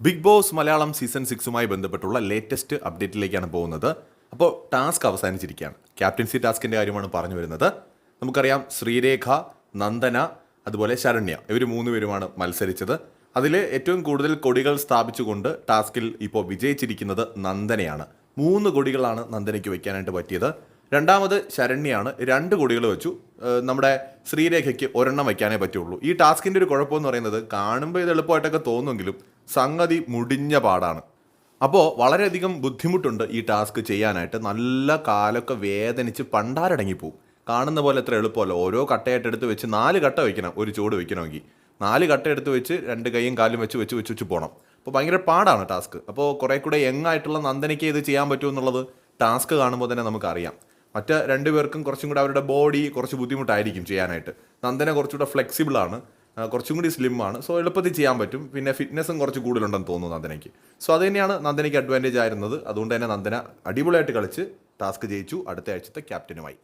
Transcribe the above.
Big Boss Malayalam season സിക്സുമായി ബന്ധപ്പെട്ടുള്ള latest അപ്ഡേറ്റിലേക്കാണ് പോകുന്നത്. അപ്പോൾ ടാസ്ക് അവസാനിച്ചിരിക്കുകയാണ്. ക്യാപ്റ്റൻസി ടാസ്കിന്റെ കാര്യമാണ് പറഞ്ഞു വരുന്നത്. നമുക്കറിയാം ശ്രീരേഖ നന്ദന അതുപോലെ ശരണ്യ. ഇവർ മൂന്ന് പേരുമാണ് മത്സരിച്ചത്. അതിൽ ഏറ്റവും കൂടുതൽ കൊടികൾ സ്ഥാപിച്ചുകൊണ്ട് ടാസ്കിൽ ഇപ്പോൾ വിജയിച്ചിരിക്കുന്നത് നന്ദനയാണ്. മൂന്ന് കൊടികളാണ് നന്ദനയ്ക്ക് വയ്ക്കാനായിട്ട് പറ്റിയത്. രണ്ടാമത് ശരണ്യാണ് രണ്ട് കൊടികൾ വെച്ചു. നമ്മുടെ ശ്രീരേഖയ്ക്ക് ഒരെണ്ണം വയ്ക്കാനേ പറ്റുള്ളൂ. ഈ ടാസ്കിന്റെ ഒരു കുഴപ്പമെന്ന് പറയുന്നത് കാണുമ്പോൾ ഇത് എളുപ്പമായിട്ടൊക്കെ തോന്നുമെങ്കിലും സംഗതി മുടിഞ്ഞ പാടാണ്. അപ്പോൾ വളരെയധികം ബുദ്ധിമുട്ടുണ്ട് ഈ ടാസ്ക് ചെയ്യാനായിട്ട്. നല്ല കാലൊക്കെ വേദനിച്ച് പണ്ടാരടങ്ങിപ്പോവും. കാണുന്ന പോലെ എത്ര എളുപ്പമല്ല. ഓരോ കട്ടയായിട്ട് എടുത്ത് വെച്ച് നാല് കട്ട വയ്ക്കണം. ഒരു ചൂട് വെക്കണമെങ്കിൽ നാല് കട്ട എടുത്ത് വെച്ച് രണ്ട് കൈയും കാലും വെച്ച് വെച്ച് വെച്ച് വെച്ച് പോകണം അപ്പോൾ ഭയങ്കര പാടാണ് ടാസ്ക്. അപ്പോൾ കുറേ കൂടെ യങ്ങായിട്ടുള്ള നന്ദനയ്ക്ക് ഇത് ചെയ്യാൻ പറ്റുമോ എന്നുള്ളത് ടാസ്ക് കാണുമ്പോൾ തന്നെ നമുക്കറിയാം. മറ്റ് രണ്ടുപേർക്കും കുറച്ചും കൂടെ അവരുടെ ബോഡി കുറച്ച് ബുദ്ധിമുട്ടായിരിക്കും ചെയ്യാനായിട്ട്. നന്ദന കുറച്ചുകൂടെ ഫ്ലെക്സിബിൾ ആണ് കുറച്ചും കൂടി സ്ലിമ്മാണ് സോ എളുപ്പത്തിൽ ചെയ്യാൻ പറ്റും. പിന്നെ ഫിറ്റ്നസ്സും കുറച്ച് കൂടുതലുണ്ടെന്ന് തോന്നുന്നു നന്ദനയ്ക്ക്. സോ അത് തന്നെയാണ് നന്ദനയ്ക്ക് അഡ്വാന്റേജ് ആയിരുന്നത്. അതുകൊണ്ട് തന്നെ നന്ദന അടിപൊളിയായിട്ട് കളിച്ച് ടാസ്ക് ജയിച്ചു. അടുത്ത ആഴ്ചത്തെ ക്യാപ്റ്റനുമായി